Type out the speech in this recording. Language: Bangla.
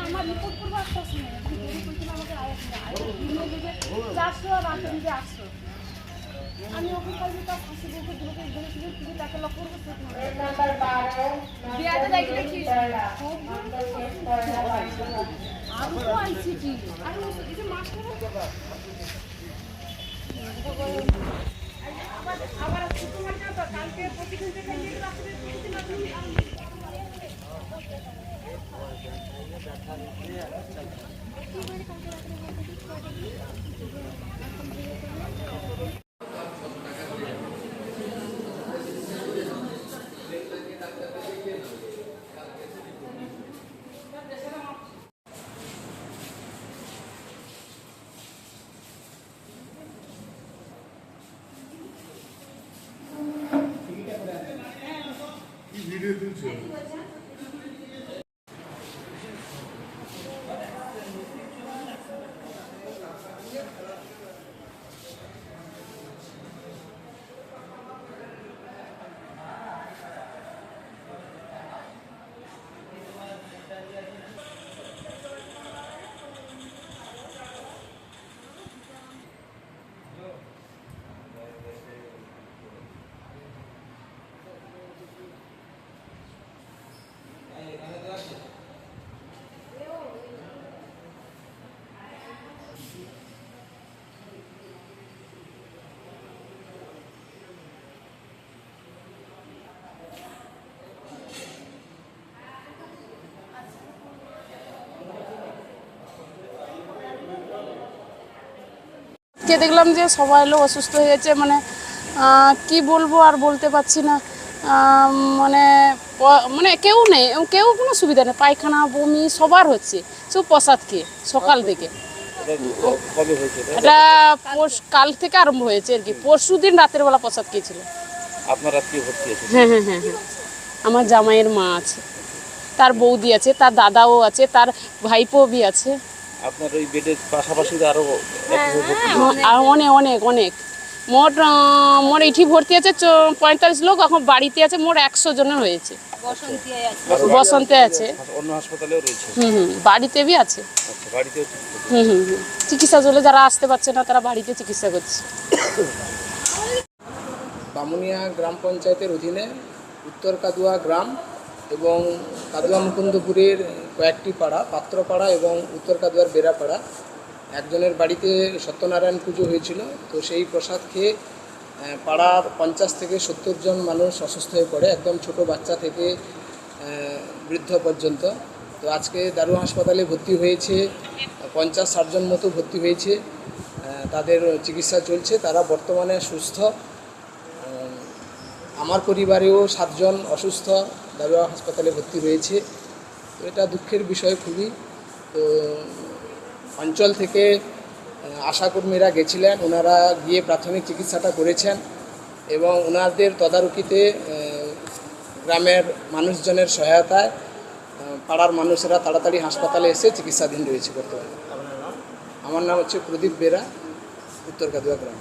আমার রিপোর্ট করব সময় এখন আমাকে আর আটশো আমি ওখানে যেটা ফাঁসি বলতে দুটোকে তুমি বিয়াতে দেখি দেখি আমি তো আনছি কি আবার আবার কালকে প্রতিদিন থেকে 이 미래도 좋아. কে দেখলাম যে সবাই লোক অসুস্থ হয়ে গেছে মানে কি বলব আর বলতে পারছি না। মানে মানে কেউ নেই কেউ কোনো সুবিধা নেই পায়খানা বমি সবার হচ্ছে সব প্রসাদ খেয়ে সকাল থেকে। এটা? কাল থেকে আরম্ভ হয়েছে আর কি পরশু দিন রাতের বেলা প্রসাদ খেয়েছিল হ্যাঁ হ্যাঁ হ্যাঁ হ্যাঁ। আমার জামাইয়ের মা আছে তার বৌদি আছে তার দাদাও আছে তার ভাইপো বি আছে। আপনার ওই বেডের পাশাপাশি আরও হ্যাঁ, আর অনেক অনেক অনেক। মোট মোট এটি ভর্তি আছে চ- পঁয়তাল্লিশ লোক এখন বাড়িতে আছে মোট একশো জনের হয়েছে। বসন্তে আছে। অন্য হাসপাতালেও রয়েছে। হুম হুম বাড়িতে বি আছে। আচ্ছা বাড়িতেও চিকিৎসা হুম হুম হুম। চিকিৎসা চলে যারা আসতে পারছে না তারা বাড়িতে চিকিৎসা করছে। বামুনিয়া গ্রাম পঞ্চায়েতের অধীনে উত্তর কাদুয়া গ্রাম এবং কাদুয়া মুকুন্দপুরের কয়েকটি পাড়া, পাত্রপাড়া এবং উত্তর কাদুয়ার বেড়াপাড়া। একজনের বাড়িতে সত্যনারায়ণ পুজো হয়েছিল, তো সেই প্রসাদ খেয়ে পাড়ার পঞ্চাশ থেকে সত্তর জন মানুষ অসুস্থ হয়ে পড়ে, একদম ছোট বাচ্চা থেকে বৃদ্ধ পর্যন্ত। তো আজকে দারু হাসপাতালে ভর্তি হয়েছে, পঞ্চাশ ষাটজন মতো ভর্তি হয়েছে তাদের চিকিৎসা চলছে, তারা বর্তমানে সুস্থ। আমার পরিবারেও সাতজন অসুস্থ দারুয়া হাসপাতালে ভর্তি রয়েছে। তো এটা দুঃখের বিষয় খুবই। তো অঞ্চল থেকে আশাকর্মীরা গেছিলেন। ওনারা গিয়ে প্রাথমিক চিকিৎসাটা করেছেন এবং ওনাদের তদারকিতে গ্রামের মানুষজনের সহায়তায় পাড়ার মানুষেরা তাড়াতাড়ি হাসপাতালে এসে চিকিৎসাধীন রয়েছে বর্তমানে। আমার নাম হচ্ছে প্রদীপ বেরা উত্তর কাদুয়া গ্রাম।